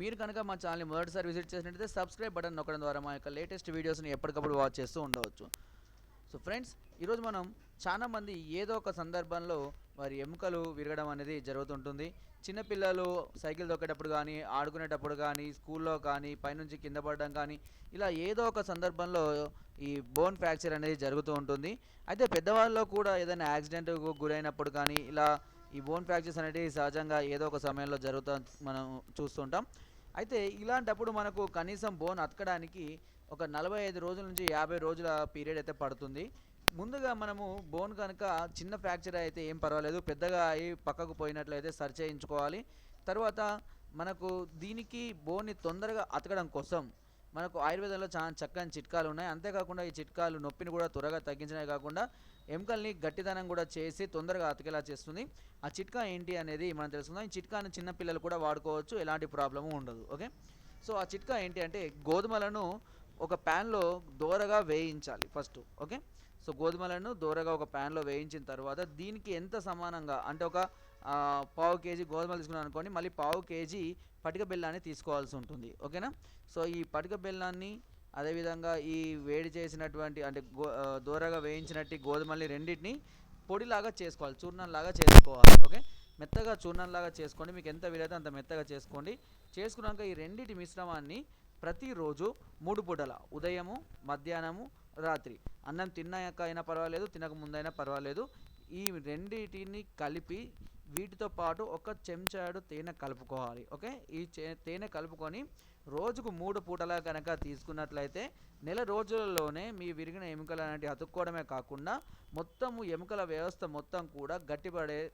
మీరు కనుక మా ఛానల్ని మొదటిసారి విజిట్ చేసినట్లయితే సబ్స్క్రైబ్ బటన్ నొక్కడం ద్వారా మా యొక్క లేటెస్ట్ వీడియోస్ని ఎప్పటికప్పుడు వాచ్ చేస్తూ ఉండవచ్చు. సో ఫ్రెండ్స్ ఈరోజు మనం చాలామంది ఏదో ఒక సందర్భంలో వారి ఎముకలు విరగడం అనేది జరుగుతుంటుంది. చిన్నపిల్లలు సైకిల్ తొక్కేటప్పుడు కానీ ఆడుకునేటప్పుడు కానీ స్కూల్లో కానీ పైనుంచి కింద పడడం కానీ ఇలా ఏదో ఒక సందర్భంలో ఈ బోన్ ఫ్రాక్చర్ అనేది జరుగుతూ ఉంటుంది. అయితే పెద్దవాళ్ళలో కూడా ఏదైనా యాక్సిడెంట్ గురైనప్పుడు కానీ ఇలా ఈ బోన్ ఫ్రాక్చర్స్ అనేవి సహజంగా ఏదో ఒక సమయంలో జరుగుతూ మనం చూస్తుంటాం. అయితే ఇలాంటప్పుడు మనకు కనీసం బోన్ అతకడానికి ఒక నలభై ఐదు రోజుల నుంచి యాభై రోజుల పీరియడ్ అయితే పడుతుంది. ముందుగా మనము బోన్ కనుక చిన్న ఫ్రాక్చర్ అయితే ఏం పర్వాలేదు. పెద్దగా అయి పక్కకు పోయినట్లయితే సరి చేయించుకోవాలి. తర్వాత మనకు దీనికి బోన్ని తొందరగా అతకడం కోసం మనకు ఆయుర్వేదంలో చాలా చక్కని చిట్కాలు ఉన్నాయి. అంతేకాకుండా ఈ చిట్కాలు నొప్పిని కూడా త్వరగా తగ్గించడమే కాకుండా ఎముకల్ని గట్టిదనం కూడా చేసి తొందరగా అతికేలా చేస్తుంది. ఆ చిట్కా ఏంటి అనేది మనం తెలుసుకుందాం. ఈ చిట్కాను చిన్నపిల్లలు కూడా వాడుకోవచ్చు. ఎలాంటి ప్రాబ్లము ఉండదు. ఓకే? సో ఆ చిట్కా ఏంటి అంటే గోధుమలను ఒక ప్యాన్లో దోరగా వేయించాలి ఫస్ట్. ఓకే? సో గోధుమలను దోరగా ఒక ప్యాన్లో వేయించిన తర్వాత దీనికి ఎంత సమానంగా? అంటే ఒక పావు కేజీ గోధుమలు తీసుకున్నాను అనుకోండి మళ్ళీ పావు కేజీ పటిక బెల్లాన్ని తీసుకోవాల్సి ఉంటుంది. ఓకేనా? సో ఈ పటిక బెల్లాన్ని అదేవిధంగా ఈ వేడి చేసినటువంటి అంటే గో దూరగా దోరగా వేయించినట్టు గోధుమల్ని రెండింటిని పొడిలాగా చేసుకోవాలి చూర్ణంలాగా చేసుకోవాలి. ఓకే? మెత్తగా చూర్ణంలాగా చేసుకోండి. మీకు ఎంత వీలైతే అంత మెత్తగా చేసుకోండి. చేసుకున్నాక ఈ రెండింటి మిశ్రమాన్ని ప్రతిరోజు మూడు పూటల ఉదయము మధ్యాహ్నము రాత్రి. అన్నం తిన్నాక అయినా పర్వాలేదు తినక ముందైనా పర్వాలేదు. ఈ రెండింటిని కలిపి వీటితో పాటు ఒక చెంచాడు తేనె కలుపుకోవాలి ఓకే? ఈ చే- తేనె కలుపుకొని రోజుకు మూడు పూటలా కనుక తీసుకున్నట్లయితే నెల రోజులలోనే మీ విరిగిన ఎముకలు అనేటివి అతుక్కోవడమే కాకుండా మొత్తము ఎముకల వ్యవస్థ మొత్తం కూడా గట్టిపడే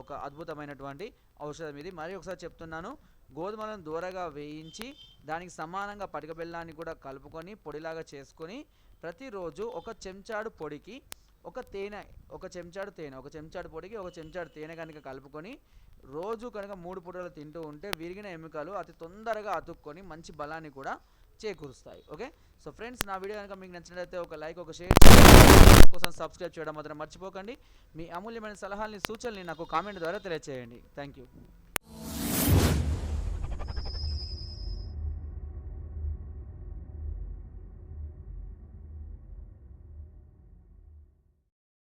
ఒక అద్భుతమైనటువంటి ఔషధం ఇది. మరి ఒకసారి చెప్తున్నాను గోధుమలను దూరగా వేయించి దానికి సమానంగా పటిక బెల్లాన్ని కూడా కలుపుకొని పొడిలాగా చేసుకొని ప్రతిరోజు ఒక చెంచాడు పొడికి ఒక తేనె ఒక చెంచాడు తేనె ఒక చెంచాడు పొడికి ఒక చెంచాడు తేనె కనుక కలుపుకొని రోజు కనుక మూడు పూటలు తింటూ ఉంటే విరిగిన ఎముకలు అతి తొందరగా అతుక్కొని మంచి బలాన్ని కూడా చేకూరుస్తాయి. ఓకే సో ఫ్రెండ్స్ నా వీడియో కనుక మీకు నచ్చినట్లయితే ఒక లైక్ ఒక షేర్ కోసం సబ్స్క్రైబ్ చేయడం మాత్రం మర్చిపోకండి. మీ అమూల్యమైన సలహాలని సూచనల్ని నాకు కామెంట్ ద్వారా తెలియజేయండి థ్యాంక్ యూ